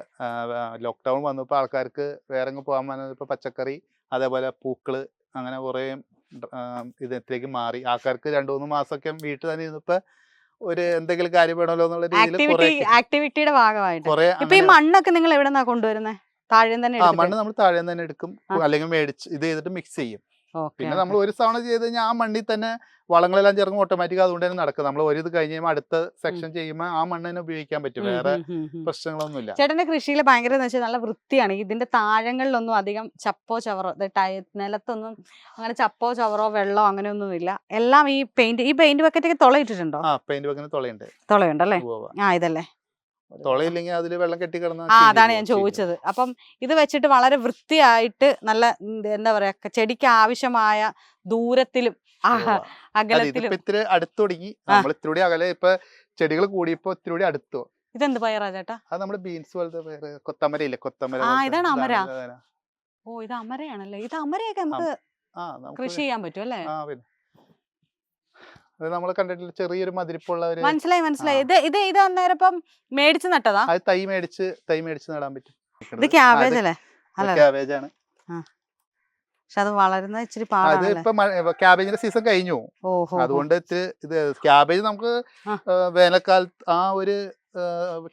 ലോക്ക്ഡൌൺ വന്നപ്പോ ആൾക്കാർക്ക് വേറെ പോകാൻ വന്നപ്പോൾ പച്ചക്കറി അതേപോലെ പൂക്കൾ അങ്ങനെ കുറെ ഇതിലേക്ക് മാറി. ആൾക്കാർക്ക് രണ്ടു മൂന്ന് മാസമൊക്കെ വീട്ടിൽ തന്നെ ഇരുന്നപ്പോ ഒരു എന്തെങ്കിലും കാര്യം വേണമല്ലോ എന്നുള്ള രീതിയിൽ ആക്ടിവിറ്റി ആക്ടിവിറ്റിയുടെ ഭാഗമായിട്ട്. ഇപ്പൊ ഈ മണ്ണൊക്കെ നിങ്ങൾ എവിടെ നിന്നാ കൊണ്ടുവരുന്നത് താഴെ തന്നെ ആ മണ്ണ് നമ്മൾ താഴെ തന്നെ എടുക്കും. അല്ലെങ്കിൽ മേടിച്ച് ഇത് ചെയ്തിട്ട് മിക്സ് ചെയ്യും. പിന്നെ നമ്മൾ ഒരു തവണ ചെയ്ത് കഴിഞ്ഞാൽ ആ മണ്ണിൽ തന്നെ വളങ്ങളെല്ലാം ചേർന്ന് ഓട്ടോമാറ്റിക് അതുകൊണ്ട് തന്നെ നടക്കും. നമ്മൾ ഒരു ഇത് കഴിഞ്ഞ് കഴിയുമ്പോൾ അടുത്ത സെക്ഷൻ ചെയ്യുമ്പോൾ ആ മണ്ണ് തന്നെ ഉപയോഗിക്കാൻ പറ്റും. വേറെ. പ്രശ്നങ്ങളൊന്നുമില്ല ചേട്ടന്റെ കൃഷിയിൽ ഭയങ്കര എന്ന് വെച്ചാൽ നല്ല വൃത്തിയാണ്. ഇതിന്റെ താഴങ്ങളിലൊന്നും അധികം ചപ്പോ ചവറോ ടയ- നിലത്തൊന്നും അങ്ങനെ ചപ്പോ ചവറോ വെള്ളമോ അങ്ങനെയൊന്നും ഇല്ല. എല്ലാം ഈ പെയിന്റ് ഈ പെയിന്റ് ബക്കറ്റൊക്കെ തുളയിട്ടിട്ടുണ്ടോ ആ പെയിന്റ് ബക്കറ്റ് തുളയുണ്ട്. ഉവ്വ്. ആ ഇതല്ലേ. തുളയില്ലെങ്കിൽ അതിൽ വെള്ളം കെട്ടി കിടന്ന ആ അതാണ് ഞാൻ ചോദിച്ചത്. അപ്പം ഇത് വെച്ചിട്ട് വളരെ വൃത്തിയായിട്ട് നല്ല എന്താ പറയാ ചെടിക്ക് ആവശ്യമായ ദൂരത്തിലും അകലത്തിലും. ഇത്തിരി അടുത്ത് തുടങ്ങി. നമ്മൾ ഇത്തിരി അകലെ ഇപ്പൊ ചെടികൾ കൂടിയപ്പോ ഇത്തിരി അടുത്തു? ഇതെന്ത് പയറാ ചേട്ടാ? അത് നമ്മുടെ ബീൻസ് പോലത്തെ വേറെ കൊത്തമര ഇല്ലേ? കൊത്തമര ആ. ഇതാണ് അമര. ഓ ഇത് അമരയാണല്ലേ? ഇത് അമരയൊക്കെ നമുക്ക് കൃഷി ചെയ്യാൻ പറ്റും അല്ലേ? അത് നമ്മൾ കണ്ടിട്ടില്ല? ചെറിയൊരു മതിരിപ്പുള്ള ഒരു മനസ്സിലായി മനസ്സിലായി. ആ. ഇത് ഇത് ഇത് അന്നേരം ഇപ്പം മേടിച്ച് നട്ടതാ? അത് തൈ മേടിച്ച് തൈ മേടിച്ച് നടാൻ പറ്റും. ഇത് ക്യാബേജ് അല്ലേ? അല്ല ക്യാബേജ് ആണ്. പക്ഷെ അത് വളരുന്ന ഇച്ചിരി അത് ഇപ്പൊ ക്യാബേജിന്റെ സീസൺ കഴിഞ്ഞു. അതുകൊണ്ട് ഇത് ക്യാബേജ് നമുക്ക് വേനൽക്കാലത്ത് ആ ഒരു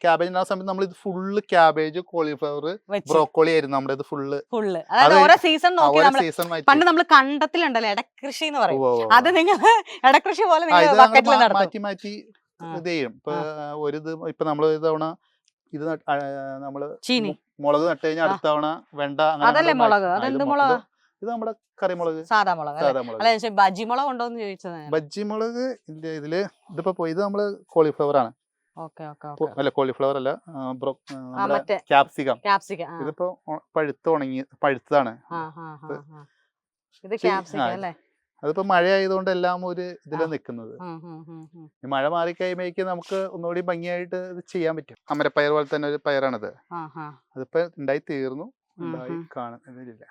ക്യാബേജ് സമയത്ത് നമ്മൾ ഇത് ഫുള്ള് ക്യാബേജ് കോളിഫ്ലവർ ബ്രോക്കോളി ആയിരുന്നു നമ്മുടെ ഇത് ഫുള്ള്. ഫുള്ള്. ഓരോ സീസൺ നമ്മൾ സീസൺ പണ്ട് നമ്മൾ കണ്ടത്തിലുണ്ടല്ലോ ഇടക്കൃഷി എന്ന് പറയും. അത് നിങ്ങൾ ഇടക്കൃഷി പോലെ മാറ്റി മാറ്റി. ഇത് ചെയ്യും. ഇപ്പൊ ഒരു ഇത് ഇപ്പൊ നമ്മൾ ഒരു തവണ ഇത് നമ്മൾ ചീനി. മുളക് നട്ട് കഴിഞ്ഞാൽ. അടുത്ത തവണ വെണ്ട അങ്ങനെ അതല്ലേ മുളക്? അതെന്ത് മുളകാ? ഇത് നമ്മുടെ കറിമുളക്. സാധാ മുളക് സാധാ മുളക് അല്ല ഞാൻ ബജി മുളക് ഉണ്ടോ എന്ന് ചോദിച്ചത് ബജിമുളക് ഇതിന്റെ ഇതിൽ ഇതിപ്പോ പോയി ഇത് നമ്മൾ കോളിഫ്ലവർ ആണ്. അല്ല കോളിഫ്ലവർ അല്ല ക്യാപ്സിക്കം ക്യാപ്സിക്കം ഇതിപ്പോ പഴുത്ത് ഉണങ്ങി പഴുത്തതാണ്. ഇത്. ക്യാപ്സിക്ക അല്ലേ? അതിപ്പോ മഴ ആയതുകൊണ്ട് എല്ലാം ഒരു ഇതിൽ നിക്കുന്നത്. നിൽക്കുന്നത് മഴ മാറി കഴിയുമ്പോഴേക്ക് നമുക്ക് ഒന്നുകൂടി ഭംഗിയായിട്ട് ഇത് ചെയ്യാൻ പറ്റും. അമരപ്പയർ പോലെ തന്നെ ഒരു പയറാണിത്. അതിപ്പോ ഉണ്ടായി തീർന്നു. ഉണ്ടായി. കാണുന്നില്ല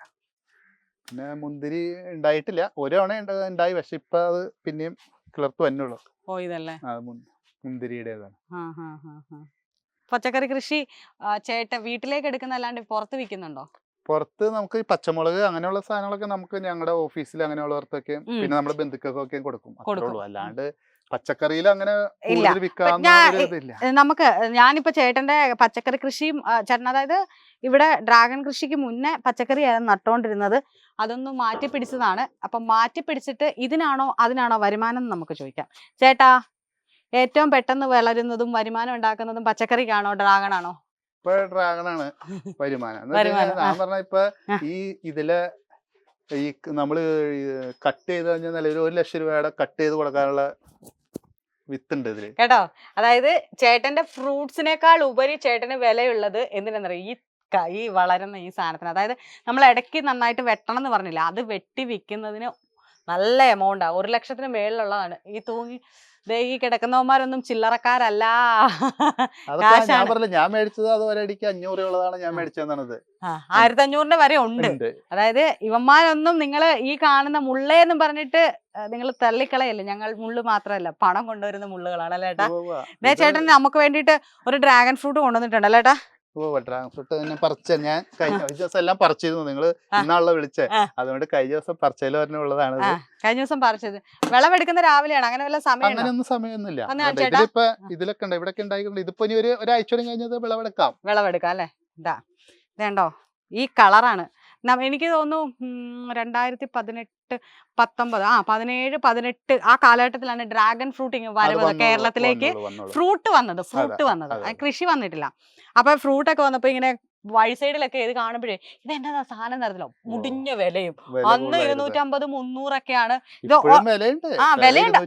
പിന്നെ മുന്തിരി ഉണ്ടായിട്ടില്ല ഒരു തവണ ഉണ്ടായി പക്ഷെ ഇപ്പൊ അത് പിന്നെയും കിളർത്ത് വന്നുള്ളൂ മുന്തിരിയുടേതാണ്. പച്ചക്കറി കൃഷി ചേട്ട ചേട്ടൻ വീട്ടിലേക്ക് എടുക്കുന്ന അല്ലാണ്ട് പുറത്ത് വിൽക്കുന്നുണ്ടോ? പുറത്ത് നമുക്ക് പച്ചമുളക് അങ്ങനെയുള്ള സാധനങ്ങളൊക്കെ നമുക്ക് ഞങ്ങളുടെ ഓഫീസിൽ അങ്ങനെയുള്ളവർക്കൊക്കെ. പിന്നെ നമ്മുടെ ബന്ധുക്കൾക്കൊക്കെ കൊടുക്കും. അത്രേ ഉള്ളൂ. അല്ലാണ്ട് പച്ചക്കറിയിൽ അങ്ങനെ ഇല്ല. നമുക്ക് ഞാനിപ്പോ ചേട്ടന്റെ പച്ചക്കറി കൃഷിയും ചേട്ടൻ അതായത് ഇവിടെ ഡ്രാഗൺ കൃഷിക്ക് മുന്നേ പച്ചക്കറിയായിരുന്നു നട്ടുകൊണ്ടിരുന്നത് അതൊന്ന് മാറ്റി പിടിച്ചതാണ്. അപ്പം മാറ്റി പിടിച്ചിട്ട് ഇതിനാണോ അതിനാണോ വരുമാനം നമുക്ക് ചോദിക്കാം. ചേട്ടാ ഏറ്റവും പെട്ടെന്ന് വളരുന്നതും വരുമാനം ഉണ്ടാക്കുന്നതും പച്ചക്കറിക്കാണോ ഡ്രാഗൺ ആണോ ഇപ്പൊ ഡ്രാഗൺ ആണ് <laughs> വരുമാനം ഞാൻ പറഞ്ഞ ഇപ്പൊ ഈ ഇതിലെ ഈ നമ്മൾ കട്ട് ചെയ്ത് കഴിഞ്ഞാൽ നിലവിൽ ഒരു ലക്ഷം രൂപയുടെ കട്ട് ചെയ്ത് കൊടുക്കാനുള്ള വിത്തുണ്ട് ഇതിൽ. കേട്ടോ? അതായത് ചേട്ടന്റെ ഫ്രൂട്ട്സിനേക്കാൾ ഉപരി ചേട്ടന് വിലയുള്ളത് എന്തിനാണെന്നറിയോ ഈ കൈ വളരുന്ന ഈ സാധനത്തിന്. അതായത് നമ്മൾ ഇടയ്ക്ക് നന്നായിട്ട് വെട്ടണം എന്ന് പറഞ്ഞില്ല? അത് വെട്ടി വിൽക്കുന്നതിന് നല്ല എമൗണ്ടാണ് ഒരു ലക്ഷത്തിന് മേളിലുള്ളതാണ്. ഈ തൂങ്ങി ഈ കിടക്കുന്നവന്മാരൊന്നും ചില്ലറക്കാരല്ല ഞാൻ. പറഞ്ഞില്ല ഞാൻ മേടിച്ചത് അത് ഒരടിക്ക് അഞ്ഞൂറ് ഉള്ളതാണ് ഞാൻ. മേടിച്ചതെന്നാണത് ആയിരത്തി അഞ്ഞൂറിന്റെ വരെ ഉണ്ട് അതായത് ഇവന്മാരൊന്നും നിങ്ങൾ ഈ കാണുന്ന മുള്ളേന്നും പറഞ്ഞിട്ട് നിങ്ങൾ തള്ളിക്കളയല്ലേ ഞങ്ങൾ മുള്ളു മാത്രമല്ല പണം കൊണ്ടുവരുന്ന മുള്ളുകളാണ് അല്ലേ ഏട്ടാ ഉവ്വ് ഉവ്വ്. ദേ ഇത് ചേട്ടൻ നമുക്ക് വേണ്ടിയിട്ട് ഒരു ഡ്രാഗൺ ഫ്രൂട്ട് കൊണ്ടുവന്നിട്ടുണ്ട് അല്ലേ ഏട്ടാ ഉവ്വ് ഉവ്വ്. ഡ്രാഗൺ ഫ്രൂട്ട് തന്നെ പറിച്ച. ഞാൻ കഴിഞ്ഞ ദിവസം എല്ലാം പറിച്ചിരുന്നു. നിങ്ങൾ ഇന്നാളെ വിളിച്ചേ. അതുകൊണ്ട് കഴിഞ്ഞ ദിവസം പറിച്ചതിൽ പറഞ്ഞുള്ളതാണ് കഴിഞ്ഞ ദിവസം പറിച്ചത്. വിളവെടുക്കുന്ന രാവിലെയാണ്. അങ്ങനെ വല്ല സമയം സമയമൊന്നുമില്ല. ഒന്ന് കാണിച്ചേട്ടാ. ഇതിലിപ്പോ ഇതിലൊക്കെ ഉണ്ട്. ഇവിടെയൊക്കെ ഉണ്ടായിട്ടുണ്ട്. ഇതിപ്പോ ഇനി ഒരു ഒരാഴ്ച കൂടി കഴിഞ്ഞത് വിളവെടുക്കാം. വിളവെടുക്കാം അല്ലേ? ഇതാ. ഇതേണ്ടോ? ഈ കളറാണ്. എനിക്ക് തോന്നുന്നു രണ്ടായിരത്തി പതിനെട്ട് പത്തൊമ്പത് ആ പതിനേഴ് പതിനെട്ട് ആ കാലഘട്ടത്തിലാണ് ഡ്രാഗൺ ഫ്രൂട്ട് ഇങ്ങനെ അത് കേരളത്തിലേക്ക്. ഫ്രൂട്ട് വന്നത് ഫ്രൂട്ട് വന്നത്. കൃഷി വന്നിട്ടില്ല. അപ്പൊ ഫ്രൂട്ട് ഒക്കെ വന്നപ്പോ ഇങ്ങനെ വഴി സൈഡിലൊക്കെ ഇത് കാണുമ്പോഴേ ഇത് എന്നതാ സാധനം തരത്തില്ലോ മുടിഞ്ഞ വിലയും. അന്ന്. ഇരുന്നൂറ്റമ്പത് മുന്നൂറൊക്കെയാണ്. ഇത് ആ, വില വിലയുണ്ട്.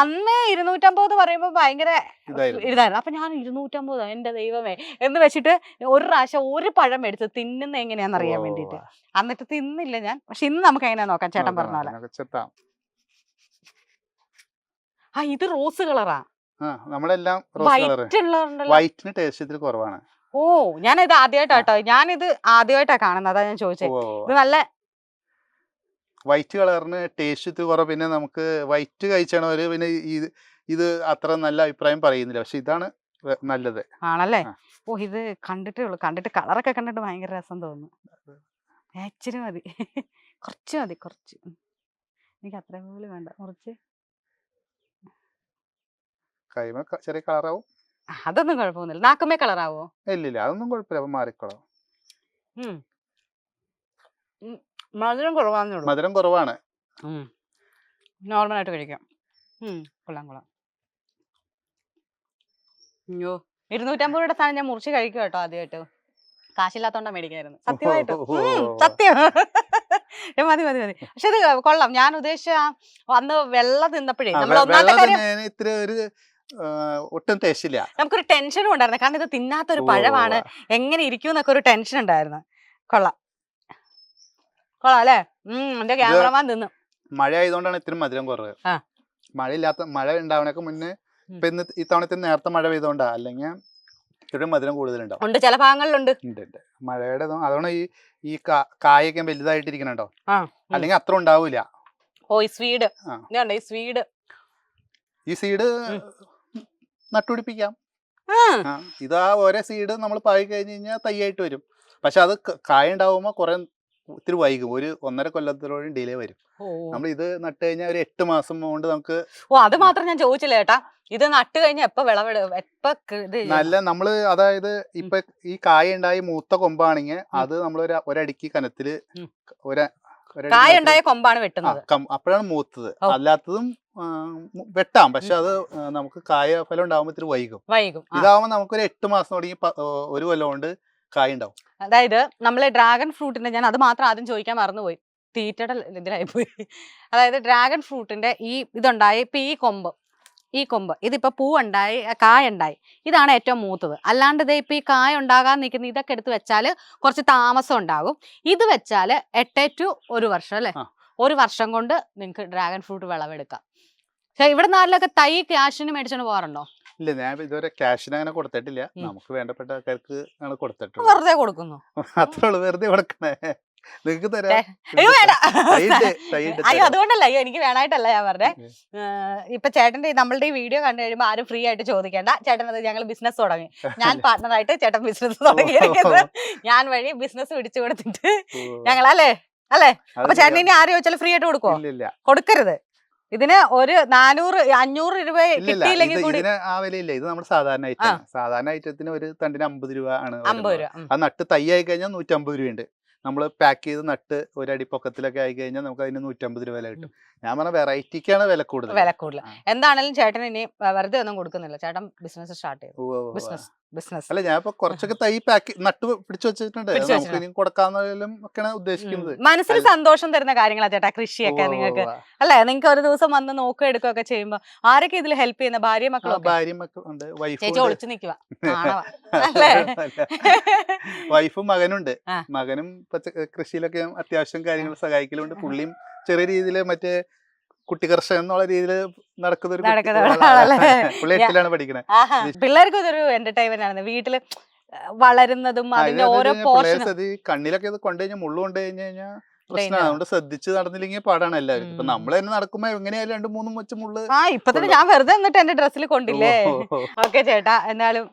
അന്ന് ഇരുന്നൂറ്റമ്പത് പറയുമ്പോ ഭയങ്കര ഇതായിരുന്നു. അപ്പൊ ഞാൻ ഇരുന്നൂറ്റമ്പത് എന്റെ ദൈവമേ എന്ന് വെച്ചിട്ട് ഒരു പ്രാവശ്യം ഒരു പഴം മേടിച്ച് തിന്നുന്ന എങ്ങനെയാന്ന് അറിയാൻ വേണ്ടിട്ട് എന്നിട്ട് തിന്നില്ല ഞാൻ. പക്ഷെ ഇന്ന് നമുക്ക് എങ്ങനെയാ നോക്കാം? ചേട്ടൻ പറഞ്ഞ പോലെ. ആ ഇത് റോസ് കളറാ. നമ്മളെല്ലാം വൈറ്റിന് ടേസ്റ്റ് കുറവാണ്. ഓ ഞാനിത് ആദ്യമായിട്ടാട്ടോ. ഞാനിത് ആദ്യമായിട്ടാ കാണുന്നത്. അതാ ഞാൻ ചോദിച്ചത് ഇത് നല്ല വൈറ്റ് കളറിന് ടേസ്റ്റ് കുറവ്. പിന്നെ നമുക്ക് വൈറ്റ് കഴിച്ചണവര് പിന്നെ ഇത് ഇത് അത്ര നല്ല അഭിപ്രായം പറയുന്നില്ല. പക്ഷെ ഇതാണ് നല്ലത്. ആണല്ലേ? ഓ ഇത് കണ്ടിട്ടേ ഉള്ളൂ. കണ്ടിട്ട് കളറൊക്കെ കണ്ടിട്ട് ഭയങ്കര രസം തോന്നുന്നു ഇച്ചിരി മതി. <laughs> കുറച്ച് മതി കുറച്ച്. എനിക്ക് അത്ര പോലും വേണ്ട. കുറച്ച്. കൈമ ചെറിയ കളറാവും. അതൊന്നും കുഴപ്പമൊന്നുമില്ല. നാക്കുമേ കളറാവോ? ഇല്ലില്ല അതൊന്നും കുഴപ്പമില്ല. അപ്പൊ മാറിക്കോളാം. മധുരം കുറവാന്നേ ഉള്ളൂ. മധുരം കുറവാണ്. നോർമലായിട്ട് കഴിക്കാം. കൊള്ളാം കൊള്ളാം. അയ്യോ ഇരുന്നൂറ്റമ്പത് രൂപയുടെ സാധനം ഞാൻ മുറിച്ച് കഴിക്കും കേട്ടോ ആദ്യമായിട്ട്. കാശില്ലാത്തോണ്ടാ മേടിക്കായിരുന്നു. സത്യമായിട്ട്. സത്യം. <laughs> മതി മതി മതി. പക്ഷെ ഇത് കൊള്ളാം. ഞാൻ ഉദ്ദേശിച്ച അന്ന് വെള്ളം തിന്നപ്പോഴേ നമ്മൾ ഒന്നാമത്തെ കാര്യം ഒട്ടും തേശില്ല. നമുക്കൊരു ടെൻഷനും ഉണ്ടായിരുന്നു കാരണം ഇത് തിന്നാത്തൊരു പഴമാണ്. എങ്ങനെ ഇരിക്കും എന്നൊക്കെ ഒരു ടെൻഷൻ ഉണ്ടായിരുന്നു. കൊള്ളാം. കൊള്ളാം അല്ലേ ഉം എന്റെ ക്യാമറമാൻ തിന്നു. മഴ ആയതുകൊണ്ടാണ് ഇത്തിരി മധുരം കുറവ്. മഴ ഇല്ലാത്ത മഴ ഉണ്ടാവണേക്ക് മുന്നേ ഇപ്പൊ ഇന്ന് ഇത്തവണ ഇത്തിരി നേരത്തെ മഴ പെയ്തോണ്ടാ? അല്ലെങ്കിൽ ഇത്തിരി മധുരം കൂടുതലുണ്ടാവും. ഉണ്ട് ചില ഭാഗങ്ങളിലുണ്ട്. ഉണ്ട് മഴയുടെ അതുകൊണ്ട് ഈ ഈ കായൊക്കെ വലുതായിട്ടിരിക്കണുണ്ടോ? ആ, അല്ലെങ്കിൽ അത്ര ഉണ്ടാവൂല. ഓ ഈ സ്വീഡ്. ഈ സ്വീഡ്. ഈ സീഡ്. നട്ടുപിടിപ്പിക്കാം. ഇതാ ഓരോ സീഡ് നമ്മൾ പായി കഴിഞ്ഞ് കഴിഞ്ഞാൽ തൈയായിട്ട് വരും. പക്ഷെ അത് കായ ഉണ്ടാവുമ്പോൾ കുറെ ഇത്തിരി വൈകും. ഒരു ഒന്നര കൊല്ലത്തോളം ഡിലേ വരും. നമ്മൾ ഇത് നട്ട് കഴിഞ്ഞാൽ ഒരു എട്ട് മാസം കൊണ്ട് നമുക്ക് ഓ അത് മാത്രം ഞാൻ ചോദിച്ചില്ല ചേട്ടാ. ഇത് നട്ട് കഴിഞ്ഞാൽ എപ്പോ വിളവെടുക്കും എപ്പ നല്ല നമ്മൾ അതായത് ഇപ്പൊ ഈ കായ ഉണ്ടായി മൂത്ത കൊമ്പാണെങ്കിൽ അത് നമ്മൾ ഒരു ഒരടിക്ക് കനത്തിൽ. ഒര- കായ ഉണ്ടായ കൊമ്പാണ് വെട്ടുന്നത്. അപ്പോഴാണ് മൂത്തത്. അല്ലാത്തതും വെട്ടാം. പക്ഷെ അത് നമുക്ക് കായ ഫലം ഉണ്ടാവുമ്പോൾ ഇത്തിരി വൈകും. വൈകും. ഇതാവുമ്പോൾ നമുക്കൊരു എട്ട് മാസം തുടങ്ങി ഒരു കൊല്ലം കൊണ്ട് കായ ഉണ്ടാവും അതായത് നമ്മളെ ഡ്രാഗൺ ഫ്രൂട്ടിന്റെ ഞാൻ അത് മാത്രം ആദ്യം ചോദിക്കാൻ മറന്നുപോയി. തീറ്റയുടെ ഇതിലായി പോയി അതായത് ഡ്രാഗൺ ഫ്രൂട്ടിന്റെ ഈ ഇതുണ്ടായി ഇപ്പൊ ഈ കൊമ്പ് ഈ കൊമ്പ് ഇതിപ്പോ പൂ ഉണ്ടായി കായ ഉണ്ടായി ഇതാണ് ഏറ്റവും മൂത്തത്. അല്ലാണ്ട് ഇതേ ഇപ്പൊ ഈ കായ ഉണ്ടാകാൻ നിൽക്കുന്ന ഇതൊക്കെ എടുത്ത് വെച്ചാൽ കുറച്ച് താമസം ഉണ്ടാകും. ഇത് വെച്ചാൽ എട്ട് ടു ഒരു വർഷം അല്ലെ? ഒരു വർഷം കൊണ്ട് നിങ്ങൾക്ക് ഡ്രാഗൺ ഫ്രൂട്ട് വിളവെടുക്കാം. പക്ഷെ ഇവിടെ നാട്ടിലൊക്കെ തൈ ക്യാഷിന് മേടിച്ചോണ്ട് പോകാറുണ്ടോ? ഇല്ല ഞാൻ ഇതുവരെ ക്യാഷിന് അങ്ങനെ കൊടുത്തിട്ടില്ല. നമുക്ക് വേണ്ടപ്പെട്ട ആൾക്കാർക്ക് ആണ് കൊടുത്തിട്ടുണ്ട് വെറുതെ കൊടുക്കുന്നു. അത്രേ ഉള്ളൂ വെറുതെ കൊടുക്കണേ. നിങ്ങക്ക് തരാം. അയ്യോ അതുകൊണ്ടല്ല. അയ്യോ എനിക്ക് വേണായിട്ടല്ല ഞാൻ പറഞ്ഞേ. ഇപ്പൊ ചേട്ടന്റെ നമ്മളുടെ ഈ വീഡിയോ കണ്ടു കഴിയുമ്പോൾ ആരും ഫ്രീ ആയിട്ട് ചോദിക്കേണ്ട. ചേട്ടൻ അത് ഞങ്ങൾ ബിസിനസ് തുടങ്ങി. ഞാൻ <laughs> പാർട്ണറായിട്ട് ചേട്ടൻ ബിസിനസ് തുടങ്ങിയിരിക്കുന്നത് ഞാൻ വഴി ബിസിനസ് പിടിച്ചു കൊടുത്തിട്ട് ഞങ്ങളല്ലേ? ഞങ്ങൾ അല്ലേ? അല്ലേ അപ്പൊ ചേട്ടൻ ഇനി ആരും ചോദിച്ചാലും ഫ്രീ ആയിട്ട് ഇല്ല കൊടുക്കരുത്. ഇതിന് ഒരു നാനൂറ് അഞ്ഞൂറ് രൂപ കിട്ടിയില്ലെങ്കിൽ കൂടി ഇതിന് ആ വിലയില്ല. ഇത് നമ്മുടെ സാധാരണ ഐറ്റം സാധാരണ ഐറ്റത്തിന് ഒരു തണ്ടിന് അമ്പത് രൂപ ആണ് അമ്പത് രൂപ. ആ നട്ട് തൈ ആയി കഴിഞ്ഞാൽ നൂറ്റമ്പത് രൂപയുണ്ട്. നമ്മൾ പാക്ക് ചെയ്ത് നട്ട് ഒരടി പൊക്കത്തിലൊക്കെ ആയി കഴിഞ്ഞാൽ നമുക്ക് അതിന് നൂറ്റമ്പത് രൂപ വില കിട്ടും. ഞാൻ പറഞ്ഞ വെറൈറ്റിക്കാണ് വില കൂടുതൽ. വില കൂടുതൽ. എന്താണെങ്കിലും ചേട്ടൻ ഇനി വെറുതെ ഒന്നും കൊടുക്കുന്നില്ല. ചേട്ടൻ ബിസിനസ് സ്റ്റാർട്ട് ചെയ്തു. ബിസിനസ് ബിസിനസ് അല്ല ഞാൻ ഇപ്പൊ കുറച്ചൊക്കെ തൈ പാക്ക് നട്ട് പിടിച്ചു വെച്ചിട്ടുണ്ട്. നമുക്ക് ഇനി കൊടുക്കാന്നതിലും ഒക്കെയാണ് ഉദ്ദേശിക്കുന്നത്. മനസ്സിന് സന്തോഷം തരുന്ന കാര്യങ്ങളാ ചേട്ടാ കൃഷിയൊക്കെ നിങ്ങൾക്ക്. അല്ലെ? നിങ്ങൾക്ക് ഒരു ദിവസം വന്ന് നോക്കുക എടുക്കുകയൊക്കെ ചെയ്യുമ്പോ ആരൊക്കെ ഇതിൽ ഹെൽപ്പ് ചെയ്യുന്ന? ഭാര്യ മക്കളോ ഭാര്യ ഭാര്യയും മക്കളും ഉണ്ട്. ചേച്ചി ഒളിച്ചു നിൽക്കുക <laughs> അല്ലേ? വൈഫും മകനുണ്ട്. മകനും കൃഷിയിലൊക്കെ അത്യാവശ്യം കാര്യങ്ങൾ സഹായിക്കലുണ്ട്. പുള്ളിയും ചെറിയ രീതിയിൽ മറ്റേ കുട്ടി കർഷകൻ എന്നുള്ള രീതിയിൽ നടക്കുന്ന ഒരു <laughs> എട്ടിലാണ് പഠിക്കണത് ആഹാ. പിള്ളേർക്ക് ഇതൊരു എന്റർടൈൻമെന്റ് ആണ്. വീട്ടിൽ വളരുന്നതും അതിന്റെ ഓരോ കണ്ണിലൊക്കെ ഇത് കൊണ്ടു കഴിഞ്ഞാൽ മുള്ളു കൊണ്ടു കഴിഞ്ഞു കഴിഞ്ഞാൽ പ്രശ്നമാണ്. അതുകൊണ്ട് ശ്രദ്ധിച്ച് നടന്നില്ലെങ്കിൽ പാടാണ് എല്ലാവരും. ഇപ്പൊ നമ്മൾ തന്നെ നടക്കുമ്പോ എങ്ങനെയാലും രണ്ടു മൂന്നും വെച്ച് മുള്ളു ആ ഇപ്പൊ തന്നെ ഞാൻ വെറുതെ എന്നിട്ട് എന്റെ ഡ്രസ്സിൽ കൊണ്ടില്ലേ. ഓക്കെ ചേട്ടാ എന്നാലും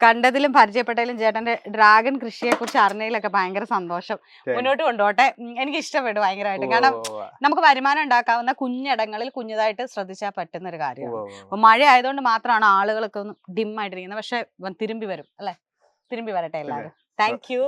കണ്ടതിലും പരിചയപ്പെട്ടതിലും ചേട്ടന്റെ ഡ്രാഗൺ കൃഷിയെ കുറിച്ച് അറിഞ്ഞതിലൊക്കെ ഭയങ്കര സന്തോഷം. മുന്നോട്ട് കൊണ്ടുപോട്ടെ എനിക്ക് ഇഷ്ടപ്പെട്ടു ഭയങ്കരമായിട്ട്. കാരണം നമുക്ക് വരുമാനം ഉണ്ടാക്കാവുന്ന കുഞ്ഞിടങ്ങളിൽ കുഞ്ഞതായിട്ട് ശ്രദ്ധിച്ചാൽ പറ്റുന്ന ഒരു കാര്യമാണ്. അപ്പൊ മഴ ആയതുകൊണ്ട് മാത്രമാണ് ആളുകളൊക്കെ ഒന്ന് ഡിം ആയിട്ടിരിക്കുന്നത് പക്ഷെ തിരുമ്പി വരും അല്ലെ? തിരുമ്പി വരട്ടെ എല്ലാവരും. Thank you